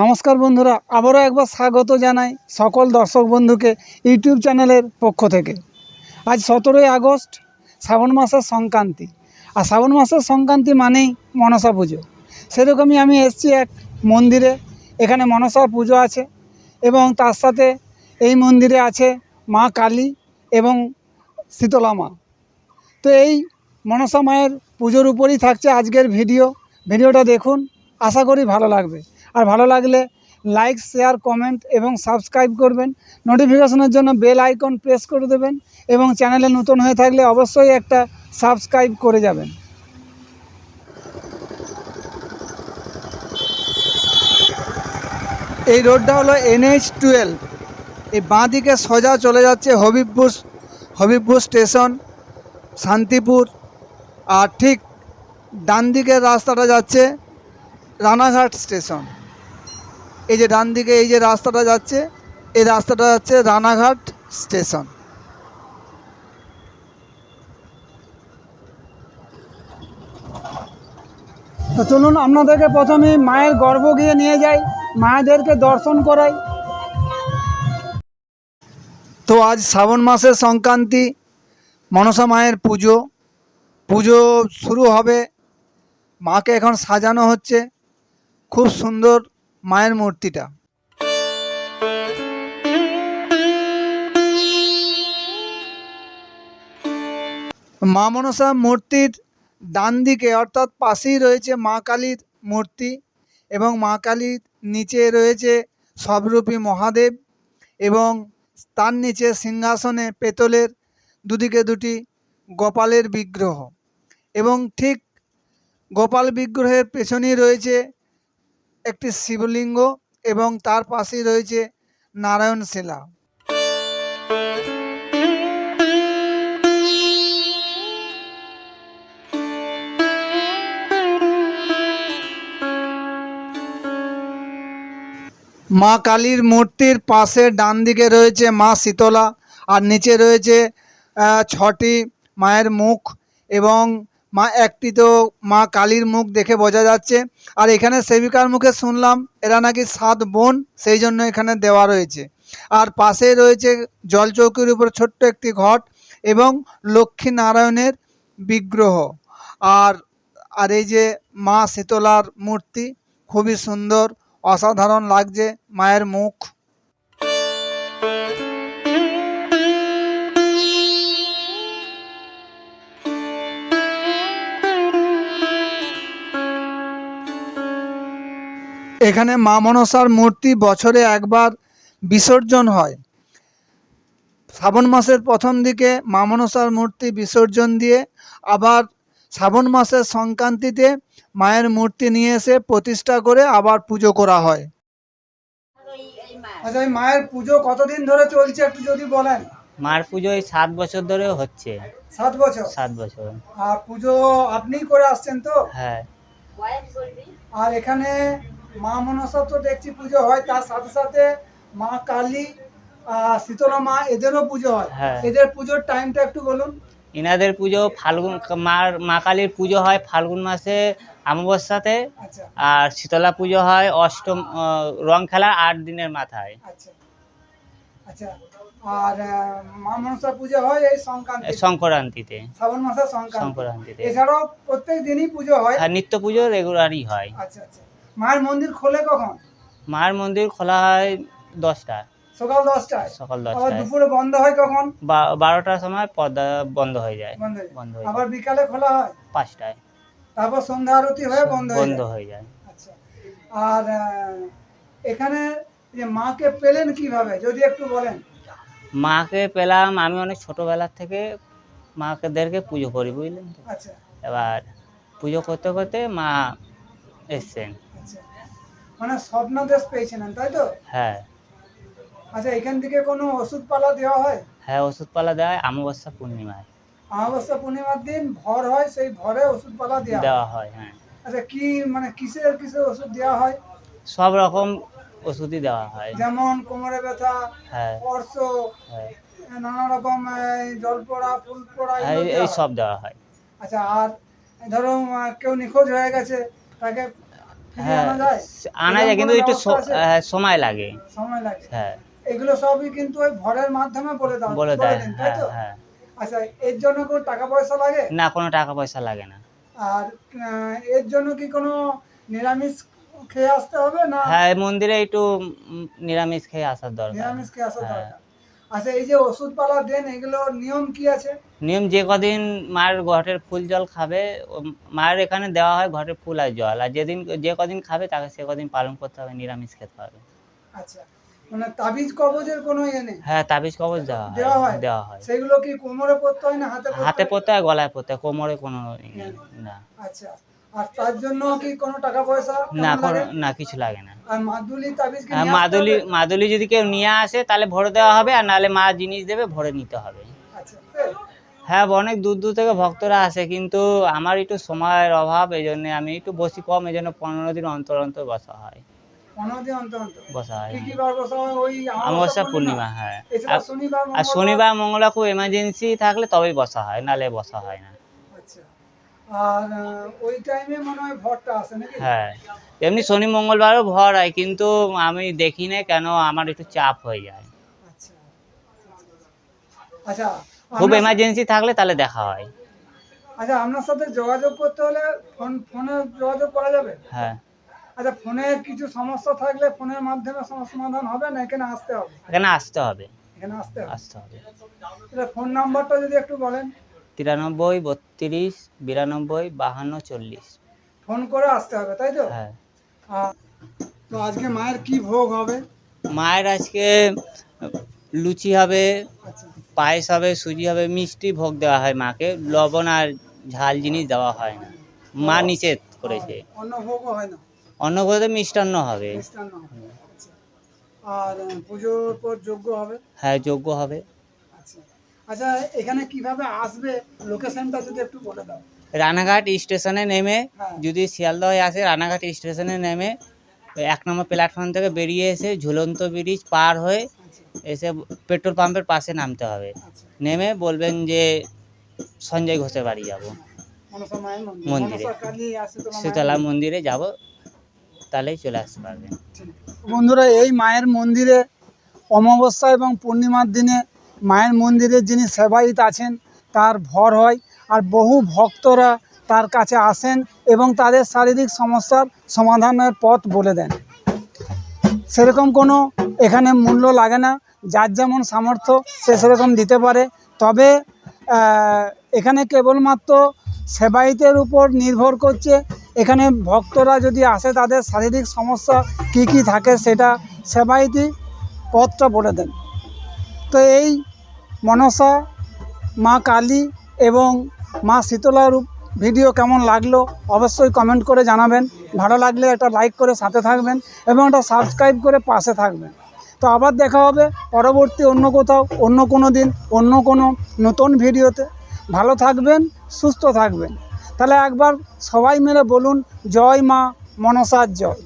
নমস্কার বন্ধুরা, আবারও একবার স্বাগত জানাই সকল দর্শক বন্ধুকে ইউটিউব চ্যানেলের পক্ষ থেকে। আজ সতেরোই আগস্ট, শ্রাবণ মাসের সংক্রান্তি। আর শ্রাবণ মাসের সংক্রান্তি মানেই মনসা পুজো। সেরকমই আমি এসেছি এক মন্দিরে, এখানে মনসা পুজো আছে এবং তার সাথে এই মন্দিরে আছে মা কালী এবং শীতলা মা। তো এই মনসা মায়ের পুজোর উপরই থাকছে আজকের ভিডিও। ভিডিওটা দেখুন, আশা করি ভালো লাগবে। আর ভালো লাগলে লাইক শেয়ার কমেন্ট এবং সাবস্ক্রাইব করবেন। নোটিফিকেশনের জন্য বেল আইকন প্রেস করে দেবেন এবং চ্যানেলে নতুন হয়ে থাকলে অবশ্যই একটা সাবস্ক্রাইব করে যাবেন। এই রোডটা হলো এনএইচ টুয়েলভ এই বাঁ দিকে সোজা চলে যাচ্ছে হবিবপুর হবিবপুর স্টেশন, শান্তিপুর। আর ঠিক ডান দিকের রাস্তাটা যাচ্ছে রানাঘাট স্টেশন। এই যে ডান দিকে এই যে রাস্তাটা যাচ্ছে, এই রাস্তাটা যাচ্ছে রানাঘাট স্টেশন। তো চলুন আপনাদেরকে প্রথমে মায়ের গর্ভ গিয়ে নিয়ে যাই, মায়েদেরকে দর্শন করাই। তো আজ শ্রাবণ মাসের সংক্রান্তি, মনসা মায়ের পুজো। পুজো শুরু হবে, মাকে এখন সাজানো হচ্ছে। খুব সুন্দর মায়ের মূর্তিটা। মা মনসা মূর্তির ডান দিকে অর্থাৎ পাশেই রয়েছে মা কালীর মূর্তি এবং মা কালীর নিচে রয়েছে সবরূপী মহাদেব এবং তার নিচে সিংহাসনে পেতলের দুদিকে দুটি গোপালের বিগ্রহ এবং ঠিক গোপাল বিগ্রহের পেছনেই রয়েছে একটি শিবলিঙ্গ এবং তার পাশেই রয়েছে নারায়ণ শিলা মা কালীর মূর্তির পাশে ডান দিকে রয়েছে মা শীতলা আর নিচে রয়েছে ছটি মায়ের মুখ এবং মা একটি তো মা কালীর মুখ দেখে বোঝা যাচ্ছে। আর এখানে সেবিকার মুখে শুনলাম, এরা নাকি সাত বোন, সেই জন্য এখানে দেওয়া রয়েছে। আর পাশে রয়েছে জলচৌকির উপর ছোট্ট একটি ঘট এবং লক্ষ্মী নারায়ণের বিগ্রহ। আর আর এই যে মা শীতলার মূর্তি, খুবই সুন্দর, অসাধারণ লাগছে মায়ের মুখ। এখানে মা মনসার মূর্তি বছরে একবার বিসর্জন হয়। শ্রাবণ মাসের প্রথম দিকে মা মনসার মূর্তি বিসর্জন দিয়ে আবার শ্রাবণ মাসের সংক্রান্তিতে মায়ের মূর্তি নিয়ে এসে প্রতিষ্ঠা করে আবার পুজো করা হয়। আচ্ছা এই মায়ের পুজো কতদিন ধরে চলছে একটু যদি বলেন? মার পুজো এই সাত বছর ধরে হচ্ছে। সাত বছর? সাত বছর। আর পুজো আপনিই করে আসছেন তো? হ্যাঁ। আর এখানে মা মনসা তো দেখছি পুজো হয় তার সাথে সাথে মা কালী শীতলা মা এদেরও পুজো হয়। হ্যাঁ। এদের পুজোর টাইমটা একটু বলুন। এনাদের পুজো ফাল্গুন মার মা কালীর পুজো হয় ফাল্গুন মাসে অমাবস্যাতে। আচ্ছা। আর শীতলা পুজো হয় অষ্টম রং খেলার আট দিনের মাথায়। আচ্ছা। আচ্ছা। আর মা মনসা পুজো হয় এই সংক্রান্তি সংক্রান্তিতে। শ্রাবণ মাসের সংক্রান্তিতে। এছাড়াও প্রত্যেক দিনই পুজো হয়। আর নিত্য পুজো রেগুলারই হয়। আচ্ছা আচ্ছা। মায়ের মন্দির খোলে কখন? মার মন্দির খোলা হয় দশটা সকাল দশটায়? সকাল আবার দশটায়। দুপুরে বন্ধ হয় কখন? বা- বারোটার সময় পর্দা বন্ধ হয়ে যায়। বন্ধ হয়ে যায়। বন্ধ হয়ে আবার যায় বিকালে খোলা হয়? পাঁচটায়। তারপর সন্ধ্যা আরতি হয়ে বন্ধ হয়ে বন্ধ যায়? হয়ে যায়। আচ্ছা। আর আহ, এখানে যে মাকে পেলেন কীভাবে? যদি একটু বলেন। মাকে পেলাম আমি অনেক ছোটবেলার থেকে মাকেদেরকে পুজো করি বুঝলেন তো? আচ্ছা। এবার পুজো করতে করতে মা এসছেন। আচ্ছা স্বপ্ন দেশ পেয়েছিলেন তাই তো? হ্যাঁ। আচ্ছা এখান থেকে কোনো ওষুধপালা দেওয়া হয়? হ্যাঁ ওষুধপালা দেওয়া হয় অমাবস্যা পূর্ণিমায়। অমাবস্যা পূর্ণিমার দিন ভর হয় সেই ভরে ওষুধপালা দেওয়া হয়? দেওয়া হয় হ্যাঁ। আচ্ছা কি মানে কিসের কিসের ওষুধ দেওয়া হয়? সব রকম ওষুধই দেওয়া হয়। যেমন কোমরে ব্যথা হ্যাঁ। হ্যাঁ। নানা রকম জল পড়া ফুল পড়া এই- দেওয়া। সব দেওয়া হয়। আচ্ছা আর ধরো কেউ নিখোঁজ হয়ে গেছে তাকে হ্যাঁ আনা যায়? কিন্তু একটু? হ্যাঁ, সময় লাগে। সময় লাগে। হ্যাঁ। এগুলো সবই কিন্তু ওই ভরের মাধ্যমে বলে দাও বলে দেয় হ্যাঁ হ্যাঁ। আচ্ছা এর জন্য কোনো টাকা পয়সা লাগে? না কোনো টাকা পয়সা লাগে না। আর এর জন্য কি কোনো নিরামিষ খেয়ে আসতে হবে না? হ্যাঁ মন্দিরে একটু নিরামিষ খেয়ে আসার দরকার। নিরামিষ খেয়ে আসা হ্যাঁ। দরকার। আচ্ছা এই যে ওষুধ পালা দেন এগুলোর নিয়ম কি আছে? নিয়ম যে কদিন মায়ের ঘটের ফুল জল খাবে ও মায়ের এখানে দেওয়া হয় ঘটের ফুল আর জল আর যেদিন যে কদিন খাবে তাকে সে কদিন পালন করতে হবে নিরামিষ খেতে হবে। আচ্ছা মানে তাবিজ কবজের কোনো ইয়ে নেই? হ্যাঁ তাবিজ কবজ দেওয়া দেওয়া হয়? হয় দেওয়া হয়। সেগুলো কি কোমরে পড়তে হয় না হাতে পড়তে হাতে হয়? পড়তে হয় গলায় পড়তে হয় কোমরে কোনো ই না। আচ্ছা আর তার জন্য কি কোনো টাকা পয়সা না না কিছু লাগে না। মাদুলি আসতে মাদুলি যদি কেউ নিয়ে আসে তাহলে ভরে দেওয়া হবে আর নাহলে মা জিনিস দেবে ভরে নিতে হবে। আচ্ছা হ্যাঁ অনেক দূর দূর থেকে ভক্তরা আসে কিন্তু আমার একটু সময়ের অভাব এই জন্য আমি একটু বসি কম এই জন্য পনেরো দিন অন্তর অন্তর? বসা হয় বসা হয়? হয় অমাবস্যা পূর্ণিমা। হ্যাঁ। আর- শনিবার মঙ্গলবার? খুব এমার্জেন্সি থাকলে তবেই বসা হয় নাহলে বসা হয় না। আর ওই টাইমে মনে হয় ভরটা আসে নাকি? হ্যাঁ। এমনি শনি মঙ্গলবারও ভর হয় কিন্তু আমি দেখি না কেন আমার একটু চাপ হয়ে যায়। আচ্ছা। আচ্ছা খুব এমার্জেন্সি থাকলে তাহলে দেখা হয়। আচ্ছা আপনার সাথে যোগাযোগ করতে হলে ফোন ফোনে যোগাযোগ করা যাবে? হ্যাঁ। আচ্ছা ফোনে কিছু সমস্যা থাকলে ফোনের মাধ্যমে সম- সমাধান হবে না এখানে আসতে হবে? এখানে আসতে হবে। এখানে আসতে হবে। আসতে হবে। ফোন নাম্বারটা যদি একটু বলেন। তিরানব্বই বত্রিশ বিরানব্বই বাহান্ন চল্লিশ। ফোন করে আসতে হবে তাই তো? হ্যাঁ। তো আজকে মায়ের কি ভোগ হবে? মায়ের আজকে লুচি হবে আচ্ছা। পায়েস হবে সুজি হবে মিষ্টি ভোগ দেওয়া হয় মাকে। লবণ আর ঝাল জিনিস দেওয়া হয় না। মা নিষেধ করেছে। অন্য ভোগও হয় না? অন্য করে মিষ্টান্ন হবে। মিষ্টান্ন হবে আচ্ছা। আর পুজোর পর যজ্ঞ হবে? হ্যাঁ যোগ্য হবে। আচ্ছা এখানে কীভাবে আসবে? লোকেশনটা যদি একটু বলে দাও। রানাঘাট স্টেশনে নেমে হ্যাঁ। যদি শিয়ালদহ হয়ে আসে রানাঘাট স্টেশনে নেমে এক নম্বর প্ল্যাটফর্ম থেকে বেরিয়ে এসে ঝুলন্ত ব্রিজ পার হয়ে আচ্ছা। এসে পেট্রোল পাম্পের পাশে নামতে হবে। আচ্ছা। নেমে বলবেন যে সঞ্জয় ঘোষের বাড়ি যাব। মন্দির। শীতলা মন্দিরে যাব তাহলেই চলে আসতে পারবেন বন্ধুরা এই মায়ের মন্দিরে অমাবস্যা এবং পূর্ণিমার দিনে মায়ের মন্দিরে যিনি সেবায়িত আছেন, তার ভর হয় আর বহু ভক্তরা তার কাছে আসেন এবং তাদের শারীরিক সমস্যার সমাধানের পথ বলে দেন। সেরকম কোনো এখানে মূল্য লাগে না, যার যেমন সামর্থ্য সে সেরকম দিতে পারে। তবে এখানে কেবলমাত্র সেবায়িতের উপর নির্ভর করছে, এখানে ভক্তরা যদি আসে তাদের শারীরিক সমস্যা কি কি থাকে সেটা সেবায়িতই পথটা বলে দেন। তো এই মনসা, মা কালী এবং মা শীতলার ভিডিও কেমন লাগল অবশ্যই কমেন্ট করে জানাবেন। ভালো লাগলে একটা লাইক করে সাথে থাকবেন এবং একটা সাবস্ক্রাইব করে পাশে থাকবেন। তো আবার দেখা হবে পরবর্তী অন্য কোথাও, অন্য কোনো দিন, অন্য কোনো নতুন ভিডিওতে। ভালো থাকবেন, সুস্থ থাকবেন। তাহলে একবার সবাই মিলে বলুন, জয় মা মনসার জয়।